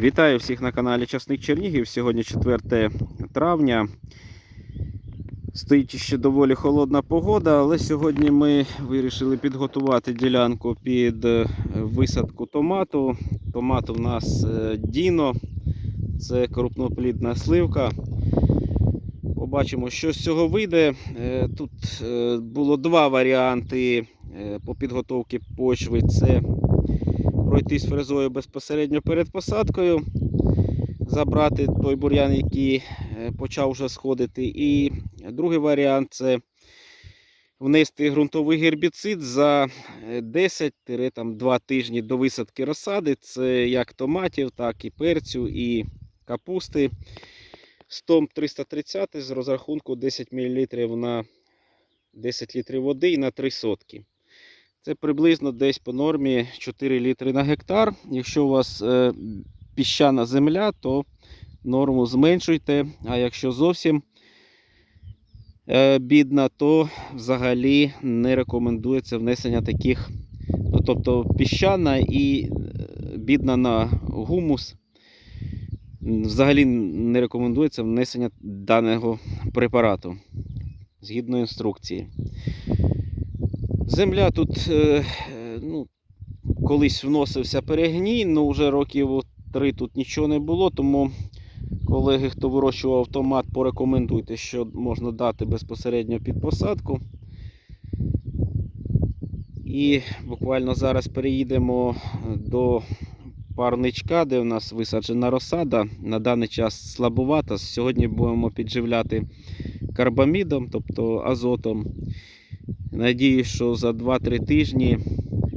Вітаю всіх на каналі Часник Чернігів. Сьогодні 4 травня. Стоїть ще доволі холодна погода, але сьогодні ми вирішили підготувати ділянку під е, висадку томату. Томат у нас е, Діно, це крупноплідна сливка. Побачимо, що з цього вийде. Е, Тут було два варіанти по підготовці почви. Це пройтись фрезою безпосередньо перед посадкою, забрати той бур'ян, який е, почав вже сходити. І другий варіант це внести ґрунтовий гербіцид за 10-2 тижні до висадки розсади. Це як томатів, так і перцю, і капусти. Стом 330 з розрахунку 10 мл на 10 літрів води і на 3 сотки. Це приблизно десь по нормі 4 літри на гектар. Якщо у вас е, піщана земля, то норму зменшуйте. А якщо зовсім е, бідна, то взагалі не рекомендується внесення таких. Ну, тобто піщана і е, бідна на гумус. Взагалі не рекомендується внесення даного препарату згідно інструкції. Земля тут е, ну, колись вносився перегній, але вже років три тут нічого не було, тому колеги, хто вирощував томат, порекомендуйте, що можна дати безпосередньо під посадку. І буквально зараз переїдемо до парничка, де у нас висаджена розсада. На даний час слабувата. Сьогодні будемо підживляти карбамідом, тобто азотом. Надіюсь, що за 2-3 тижні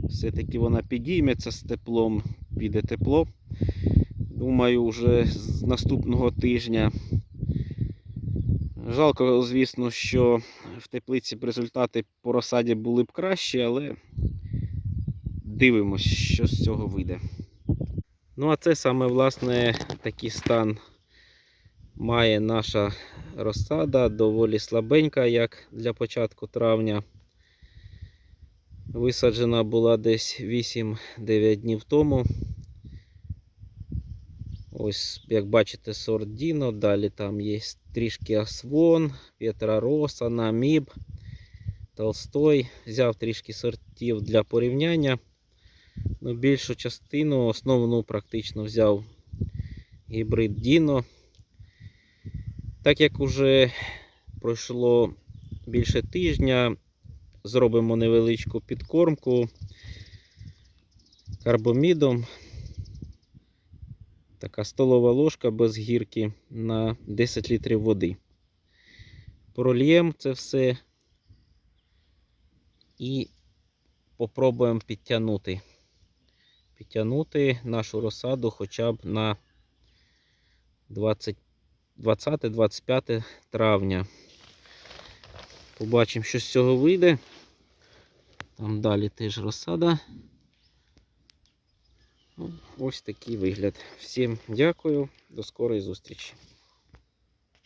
все-таки вона підійметься з теплом, піде тепло. Думаю, вже з наступного тижня. Жалко, звісно, що в теплиці результати по розсаді були б кращі, але дивимось, що з цього вийде. Ну, а це саме власне такий стан має наша розсада, доволі слабенька, як для початку травня. Висаджена була десь 8-9 днів тому. Ось, як бачите, сорт Діно. Далі там є трішки Асвон, Петра Роса, Наміб, Толстой. Взяв трішки сортів для порівняння. Ну, більшу частину, основну практично взяв гібрид Діно. Так як уже пройшло більше тижня, зробимо невеличку підкормку карбомідом. Така столова ложка без гірки на 10 літрів води. Прольємо це все і попробуємо підтягнути. Підтягнути нашу розсаду хоча б на 20-25 травня. Побачимо, що з цього вийде. Там далі теж розсада. Ну, Ось такий вигляд. Всім дякую, до скорої зустрічі.